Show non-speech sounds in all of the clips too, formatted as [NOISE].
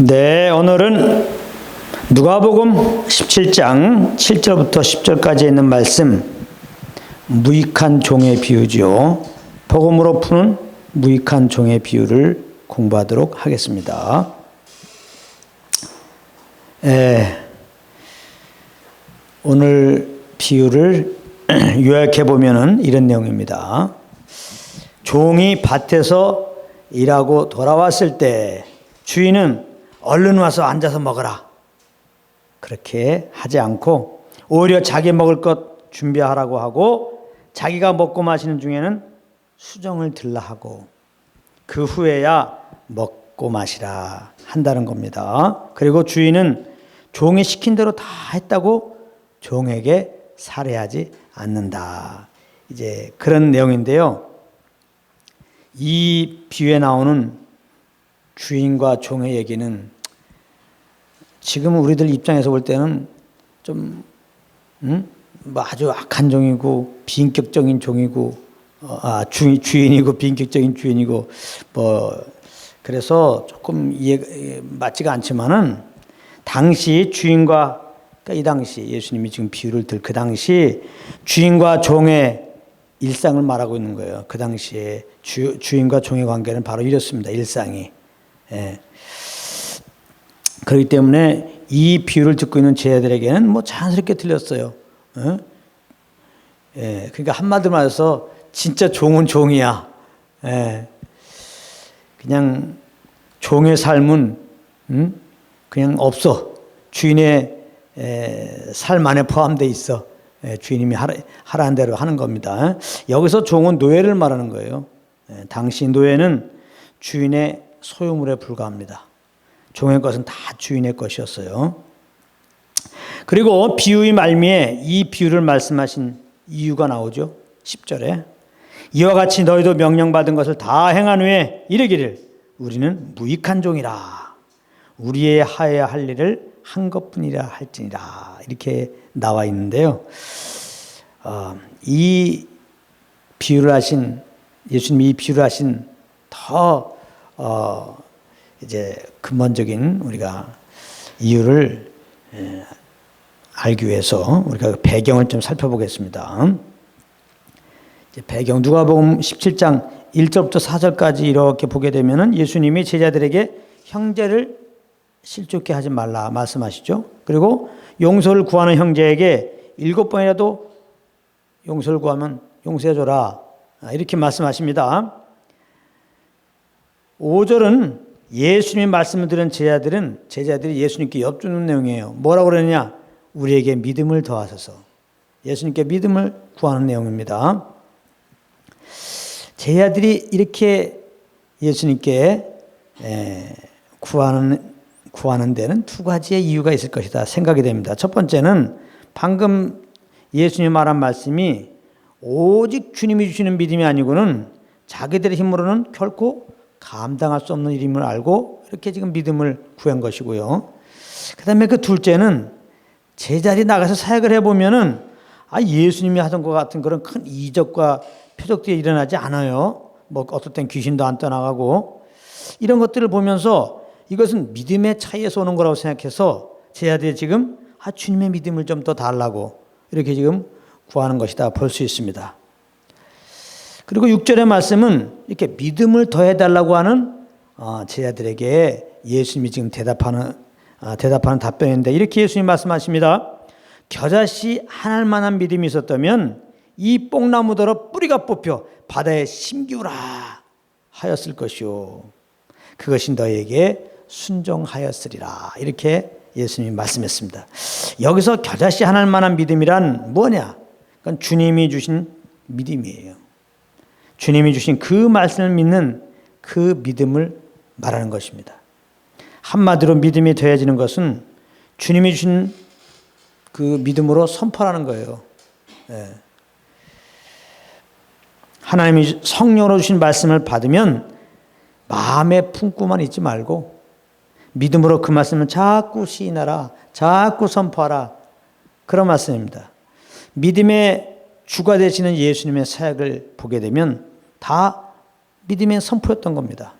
네, 오늘은 누가복음 17장 7절부터 10절까지 있는 말씀 무익한 종의 비유죠. 복음으로 푸는 무익한 종의 비유를 공부하도록 하겠습니다. 에, 오늘 비유를 [CLEARS THROAT] 요약해 보면은 이런 내용입니다. 종이 밭에서 일하고 돌아왔을 때 주인은 얼른 와서 앉아서 먹어라. 그렇게 하지 않고 오히려 자기 먹을 것 준비하라고 하고 자기가 먹고 마시는 중에는 수정을 들라 하고 그 후에야 먹고 마시라 한다는 겁니다. 그리고 주인은 종이 시킨 대로 다 했다고 종에게 살해하지 않는다. 이제 그런 내용인데요. 이 비유에 나오는 주인과 종의 얘기는 지금 우리들 입장에서 볼 때는 좀, 음? 뭐 아주 악한 종이고 비인격적인 종이고, 어, 아, 주, 주인이고 비인격적인 주인이고, 뭐, 그래서 조금 이해 맞지가 않지만은 당시 주인과 그러니까 이 당시 예수님이 지금 비유를 들 그 당시 주인과 종의 일상을 말하고 있는 거예요. 그 당시에 주, 주인과 종의 관계는 바로 이렇습니다. 일상이. 예. 그렇기 때문에 이 비유를 듣고 있는 제자들에게는 뭐 자연스럽게 들렸어요. 어? 예. 그러니까 한마디로 말해서 진짜 종은 종이야. 예. 그냥 종의 삶은 음? 그냥 없어. 주인의 에, 삶 안에 포함되어 있어. 에, 주인님이 하라, 하라는 대로 하는 겁니다. 여기서 종은 노예를 말하는 거예요. 에, 당시 노예는 주인의 소유물에 불과합니다. 종의 것은 다 주인의 것이었어요. 그리고 비유의 말미에 이 비유를 말씀하신 이유가 나오죠. 10절에 이와 같이 너희도 명령받은 것을 다 행한 후에 이르기를 우리는 무익한 종이라 우리의 하여야 할 일을 한 것뿐이라 할지니라 이렇게 나와 있는데요. 어, 이 비유를 하신 예수님이 이 비유를 하신 더 어, 이제 근본적인 우리가 이유를 에, 알기 위해서 우리가 그 배경을 좀 살펴보겠습니다. 배경 누가복음 17장 1절부터 4절까지 이렇게 보게 되면은 예수님이 제자들에게 형제를 실족게 하지 말라 말씀하시죠. 그리고 용서를 구하는 형제에게 일곱 번이라도 용서를 구하면 용서해 줘라. 이렇게 말씀하십니다. 5절은 예수님의 말씀을 들은 제자들은 제자들이 예수님께 엽주는 내용이에요. 뭐라고 그러느냐? 우리에게 믿음을 더하소서. 예수님께 믿음을 구하는 내용입니다. 제자들이 이렇게 예수님께 구하는 구하는 데는 두 가지의 이유가 있을 것이다 생각이 됩니다. 첫 번째는 방금 예수님 말한 말씀이 오직 주님이 주시는 믿음이 아니고는 자기들의 힘으로는 결코 감당할 수 없는 일임을 알고 이렇게 지금 믿음을 구한 것이고요. 그 다음에 그 둘째는 제자리 나가서 사역을 해보면은 아, 예수님이 하던 것 같은 그런 큰 이적과 표적들이 일어나지 않아요. 뭐 어떨 땐 귀신도 안 떠나가고 이런 것들을 보면서 이것은 믿음의 차이에서 오는 거라고 생각해서 제자들이 지금 아, 주님의 믿음을 좀 더 달라고 이렇게 지금 구하는 것이다 볼 수 있습니다. 그리고 6절의 말씀은 이렇게 믿음을 더해달라고 하는 어, 제자들에게 예수님이 지금 대답하는, 아, 대답하는 답변인데 이렇게 예수님 말씀하십니다. 겨자씨 하나할 만한 믿음이 있었다면 이 뽕나무더러 뿌리가 뽑혀 바다에 심기우라 하였을 것이요. 그것이 너에게 순종하였으리라. 이렇게 예수님이 말씀했습니다. 여기서 겨자씨 하나할 만한 믿음이란 뭐냐? 그건 주님이 주신 믿음이에요. 주님이 주신 그 말씀을 믿는 그 믿음을 말하는 것입니다. 한마디로 믿음이 되어지는 것은 주님이 주신 그 믿음으로 선포하는 거예요. 예. 하나님이 성령으로 주신 말씀을 받으면 마음에 품고만 있지 말고 믿음으로 그 말씀을 자꾸 시인하라, 자꾸 선포하라. 그런 말씀입니다. 믿음의 주가 되시는 예수님의 사역을 보게 되면 다 믿음의 선포였던 겁니다.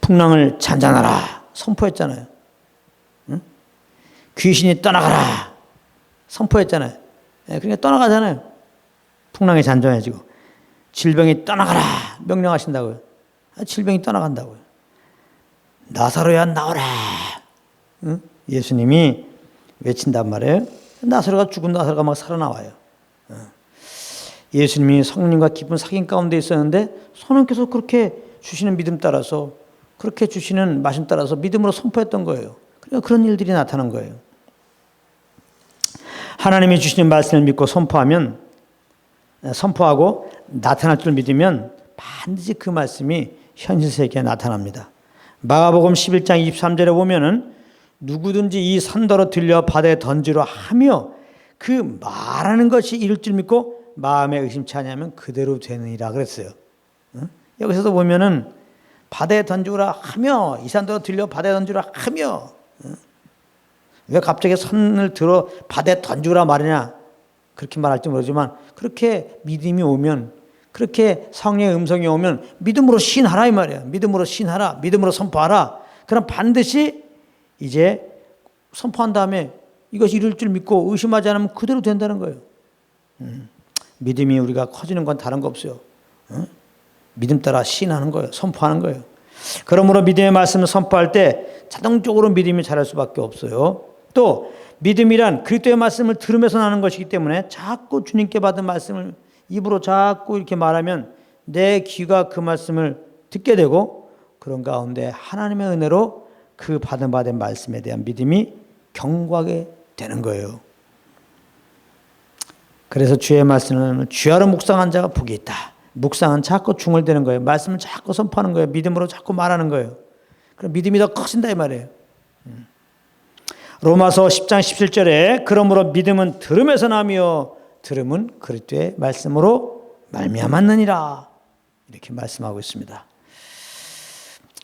풍랑을 잔잔하라. 선포했잖아요. 응? 귀신이 떠나가라 선포했잖아요. 예, 그러니까 떠나가잖아요. 풍랑이 잔잔해지고 질병이 떠나가라 명령하신다고요. 아, 질병이 떠나간다고요. 나사로야 나오라. 응? 예수님이 외친단 말이에요. 나사로가 죽은 나사로가 막 살아나와요. 어. 예수님이 성령님과 깊은 사귐 가운데 있었는데 성령께서 그렇게 주시는 믿음 따라서 그렇게 주시는 말씀 따라서 믿음으로 선포했던 거예요. 그러니까 그런 일들이 나타난 거예요. 하나님이 주시는 말씀을 믿고 선포하면 선포하고 나타날 줄 믿으면 반드시 그 말씀이 현실 세계에 나타납니다. 마가복음 11장 23절에 보면은 누구든지 이 산더러 들려 바다에 던지려 하며 그 말하는 것이 이룰 줄 믿고 마음에 의심치 않으면 그대로 되느니라 그랬어요. 여기서도 보면은 바다에 던지라 하며 이 산더러 들려 바다에 던지라 하며 왜 갑자기 손을 들어 바다에 던지라 말이냐 그렇게 말할지 모르지만 그렇게 믿음이 오면 그렇게 성령의 음성이 오면 믿음으로 신하라 이 말이야. 믿음으로 신하라. 믿음으로 선포하라. 그럼 반드시 이제 선포한 다음에 이것이 이룰 줄 믿고 의심하지 않으면 그대로 된다는 거예요. 음. 믿음이 우리가 커지는 건 다른 거 없어요. 어? 믿음 따라 신하는 거예요. 선포하는 거예요. 그러므로 믿음의 말씀을 선포할 때 자동적으로 믿음이 자랄 수밖에 없어요. 또 믿음이란 그리스도의 말씀을 들으면서 나는 것이기 때문에 자꾸 주님께 받은 말씀을 입으로 자꾸 이렇게 말하면 내 귀가 그 말씀을 듣게 되고 그런 가운데 하나님의 은혜로 그 받은 받은 말씀에 대한 믿음이 경고하게 되는 거예요. 그래서 주의 말씀은 주야로 묵상한 자가 복이 있다. 묵상은 자꾸 중얼대는 거예요. 말씀을 자꾸 선포하는 거예요. 믿음으로 자꾸 말하는 거예요. 그럼 믿음이 더 커진다 이 말이에요. 음. 로마서 10장 17절에 그러므로 믿음은 들음에서 나며 들음은 그리스도의 말씀으로 말미암았느니라 이렇게 말씀하고 있습니다.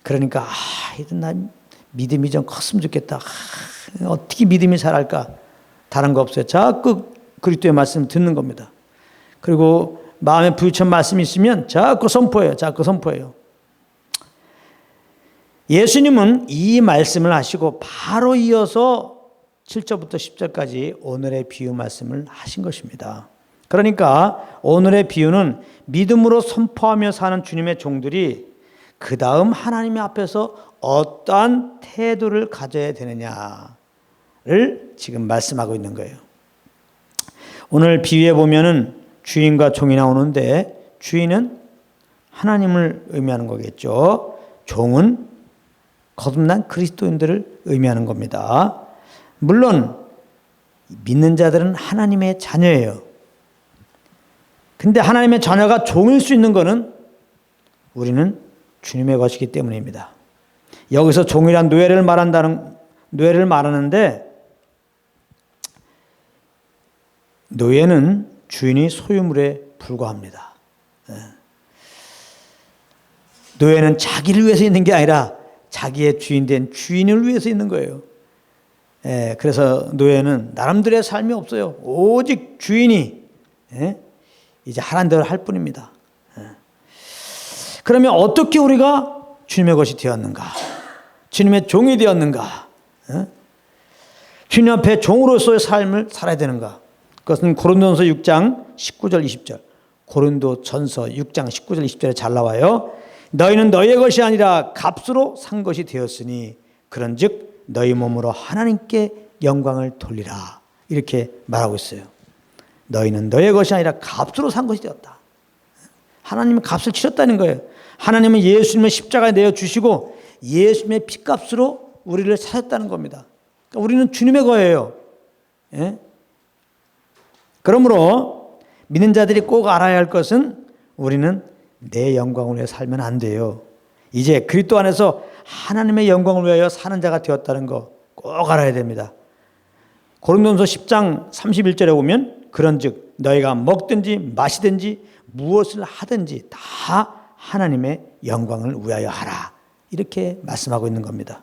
그러니까 아, 이든 난 믿음이 좀 컸으면 좋겠다. 아, 어떻게 믿음이 자랄까? 다른 거 없어요. 자꾸 그리스도의 말씀 듣는 겁니다. 그리고 마음에 부딪힌 말씀이 있으면 자꾸 선포해요. 자꾸 선포해요. 예수님은 이 말씀을 하시고 바로 이어서 7절부터 10절까지 오늘의 비유 말씀을 하신 것입니다. 그러니까 오늘의 비유는 믿음으로 선포하며 사는 주님의 종들이 그 다음 하나님의 앞에서 어떠한 태도를 가져야 되느냐를 지금 말씀하고 있는 거예요. 오늘 비유에 보면은 주인과 종이 나오는데 주인은 하나님을 의미하는 거겠죠. 종은 거듭난 그리스도인들을 의미하는 겁니다. 물론 믿는 자들은 하나님의 자녀예요. 근데 하나님의 자녀가 종일 수 있는 것은 우리는 주님의 것이기 때문입니다. 여기서 종이란 노예를 말한다는 노예를 말하는데 노예는 주인이 소유물에 불과합니다. 예. 노예는 자기를 위해서 있는 게 아니라 자기의 주인 된 주인을 위해서 있는 거예요. 예, 그래서 노예는 나름대로의 삶이 없어요. 오직 주인이 예, 이제 하란 대로 할 뿐입니다. 예. 그러면 어떻게 우리가 주님의 것이 되었는가? 주님의 종이 되었는가? 예? 주님 앞에 종으로서의 삶을 살아야 되는가? 그것은 고린도전서 6장 19절 20절. 고린도 전서 6장 19절 20절에 잘 나와요. 너희는 너희의 것이 아니라 값으로 산 것이 되었으니 그런즉 너희 몸으로 하나님께 영광을 돌리라 이렇게 말하고 있어요. 너희는 너의 것이 아니라 값으로 산 것이 되었다. 하나님은 값을 치렀다는 거예요. 하나님은 예수님을 십자가에 내어 주시고 예수님의 피값으로 우리를 사셨다는 겁니다. 그러니까 우리는 주님의 거예요. 예? 그러므로 믿는 자들이 꼭 알아야 할 것은 우리는 내 영광을 위해 살면 안 돼요. 이제 그리스도 안에서 하나님의 영광을 위하여 사는 자가 되었다는 거 꼭 알아야 됩니다. 고린도서 10장 31절에 보면 그런즉 너희가 먹든지 마시든지 무엇을 하든지 다 하나님의 영광을 위하여 하라. 이렇게 말씀하고 있는 겁니다.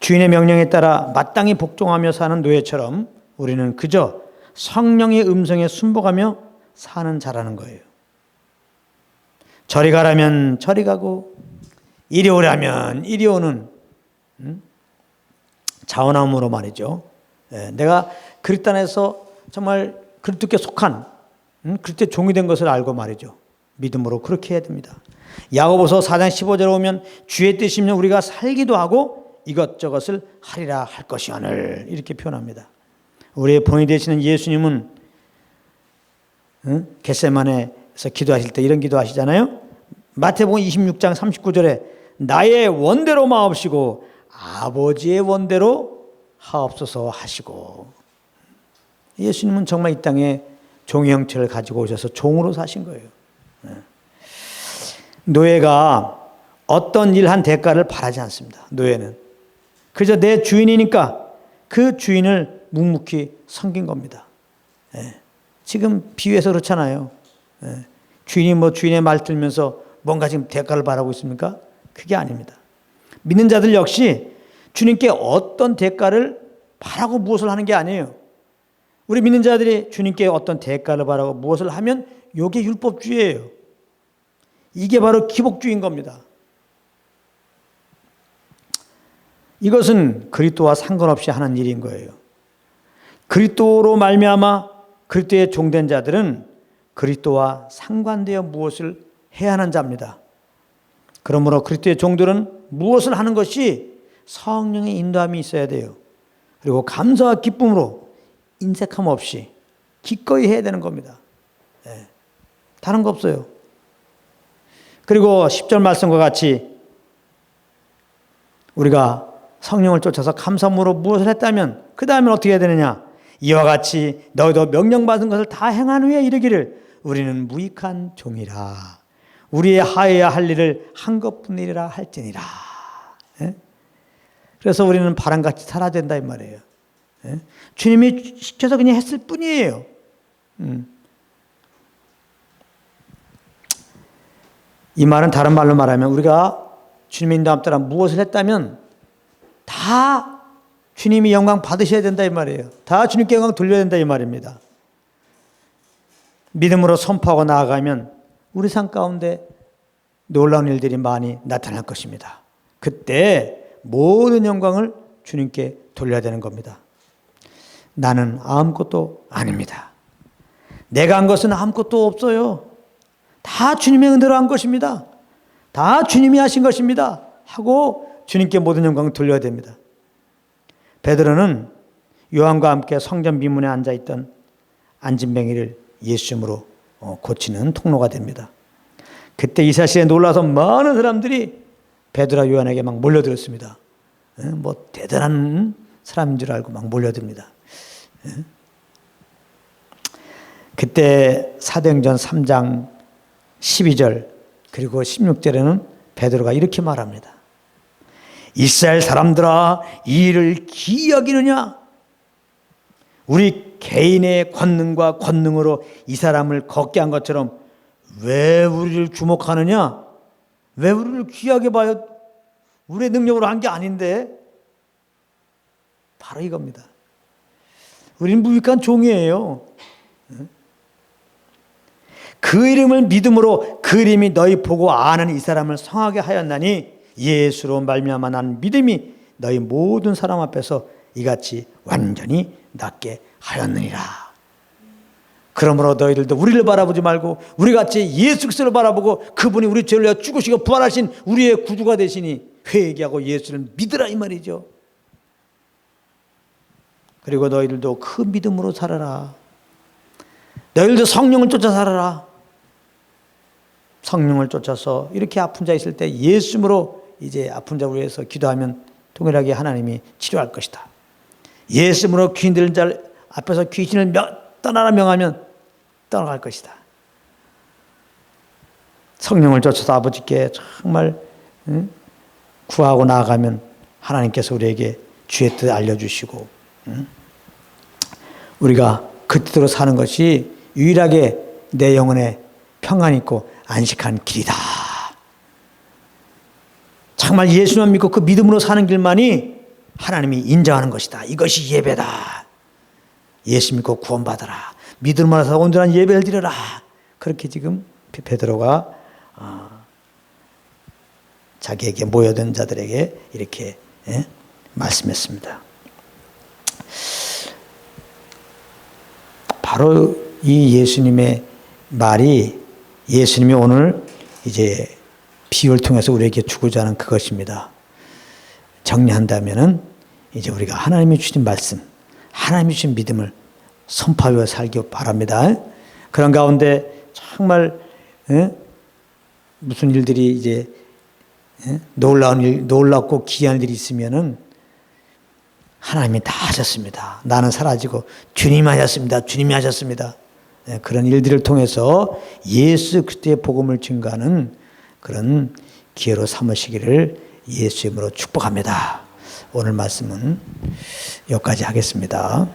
주인의 명령에 따라 마땅히 복종하며 사는 노예처럼 우리는 그저 성령의 음성에 순복하며 사는 자라는 거예요. 저리 가라면 저리 가고 이리 오려면 이리 오는 음? 자원함으로 말이죠. 예, 내가 그리스도 안에서 정말 그리스도께 속한 음? 그리스도의 종이 된 것을 알고 말이죠. 믿음으로 그렇게 해야 됩니다. 야고보서 4장 15절에 오면 주의 뜻이면 우리가 살기도 하고 이것저것을 하리라 할 것이오늘 이렇게 표현합니다. 우리의 본이 되시는 예수님은 응? 겟세만에서 기도하실 때 이런 기도하시잖아요. 마태복음 26장 39절에 나의 원대로 마옵시고 아버지의 원대로 하옵소서 하시고 예수님은 정말 이 땅에 종의 형체를 가지고 오셔서 종으로 사신 거예요. 네. 노예가 어떤 일 한 대가를 바라지 않습니다. 노예는 그저 내 주인이니까 그 주인을 묵묵히 섬긴 겁니다. 예. 지금 비유해서 그렇잖아요. 예. 주인이 뭐 주인의 말 들면서 뭔가 지금 대가를 바라고 있습니까? 그게 아닙니다. 믿는 자들 역시 주님께 어떤 대가를 바라고 무엇을 하는 게 아니에요. 우리 믿는 자들이 주님께 어떤 대가를 바라고 무엇을 하면 이게 율법주의예요. 이게 바로 기복주의인 겁니다. 이것은 그리스도와 상관없이 하는 일인 거예요. 그리스도로 말미암아 그리스도의 종된 자들은 그리스도와 상관되어 무엇을 해야 하는 자입니다. 그러므로 그리스도의 종들은 무엇을 하는 것이 성령의 인도함이 있어야 돼요. 그리고 감사와 기쁨으로 인색함 없이 기꺼이 해야 되는 겁니다. 네. 다른 거 없어요. 그리고 10절 말씀과 같이 우리가 성령을 쫓아서 감사함으로 무엇을 했다면 그 다음에 어떻게 해야 되느냐? 이와 같이 너희도 명령받은 것을 다 행한 후에 이르기를 우리는 무익한 종이라 우리의 하여야 할 일을 한 것뿐이라 할지니라. 예? 그래서 우리는 바람같이 된다 이 말이에요. 예? 주님이 시켜서 그냥 했을 뿐이에요. 음. 이 말은 다른 말로 말하면 우리가 주님의 인도함 따라 무엇을 했다면 다 주님이 영광 받으셔야 된다 이 말이에요. 다 주님께 영광 돌려야 된다 이 말입니다. 믿음으로 선포하고 나아가면 우리 삶 가운데 놀라운 일들이 많이 나타날 것입니다. 그때 모든 영광을 주님께 돌려야 되는 겁니다. 나는 아무것도 아닙니다. 내가 한 것은 아무것도 없어요. 다 주님의 은혜로 한 것입니다. 다 주님이 하신 것입니다. 하고 주님께 모든 영광을 돌려야 됩니다. 베드로는 요한과 함께 성전 미문에 앉아 있던 안진뱅이를 예수님으로 어, 고치는 통로가 됩니다. 그때 이 사실에 놀라서 많은 사람들이 베드로와 요한에게 막 몰려들었습니다. 뭐 대단한 사람인 줄 알고 막 몰려듭니다. 그때 사도행전 3장 12절 그리고 16절에는 베드로가 이렇게 말합니다. 이스라엘 사람들아 이 일을 기이 여기느냐? 우리 개인의 권능과 권능으로 이 사람을 걷게 한 것처럼 왜 우리를 주목하느냐? 왜 우리를 귀하게 봐요? 우리의 능력으로 한 게 아닌데 바로 이겁니다. 우리는 무익한 종이에요. 그 이름을 믿음으로 그 이름이 너희 보고 아는 이 사람을 성하게 하였나니 예수로 말미암아 난 믿음이 너희 모든 사람 앞에서 이같이 완전히 낫게 하였느니라. 그러므로 너희들도 우리를 바라보지 말고 우리 같이 예수 그리스도를 바라보고 그분이 우리 죄를 위하여 죽으시고 부활하신 우리의 구주가 되시니 회개하고 예수를 믿으라 이 말이죠. 그리고 너희들도 그 믿음으로 살아라. 너희들도 성령을 쫓아 살아라. 성령을 쫓아서 이렇게 아픈 자 있을 때 예수님으로 이제 아픈 자를 위해서 기도하면 동일하게 하나님이 치료할 것이다. 예수님으로 귀인 들은 자 앞에서 귀신을 떠나라 명하면 떠나갈 것이다. 성령을 쫓아서 아버지께 정말 구하고 나아가면 하나님께서 우리에게 주의 뜻 알려주시고 우리가 그 뜻으로 사는 것이 유일하게 내 영혼에 평안 있고 안식한 길이다. 정말 예수만 믿고 그 믿음으로 사는 길만이 하나님이 인정하는 것이다. 이것이 예배다. 예수 믿고 구원받아라. 믿음으로 서 온전한 예배를 드려라. 그렇게 지금 베드로가 어, 자기에게 모여든 자들에게 이렇게 예? 말씀했습니다. 바로 이 예수님의 말이 예수님이 오늘 이제 비유를 통해서 우리에게 주고자 하는 그것입니다. 정리한다면은 이제 우리가 하나님이 주신 말씀, 하나님이 주신 믿음을 선포하며 살기 바랍니다. 그런 가운데 정말 예? 무슨 일들이 이제 예? 놀라운 일, 놀랍고 귀한 일이 있으면은 하나님이 다 하셨습니다. 나는 사라지고 주님이 하셨습니다. 주님이 하셨습니다. 예, 그런 일들을 통해서 예수 그리스도의 복음을 증가하는 그런 기회로 삼으시기를 예수 이름으로 축복합니다. 오늘 말씀은 여기까지 하겠습니다.